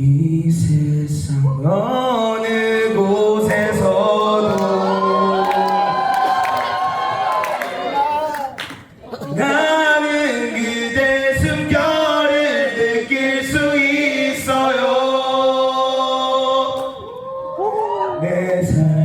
이 세상 어느 곳에서도 나는 그대 숨결을 느낄 수 있어요. 내 사랑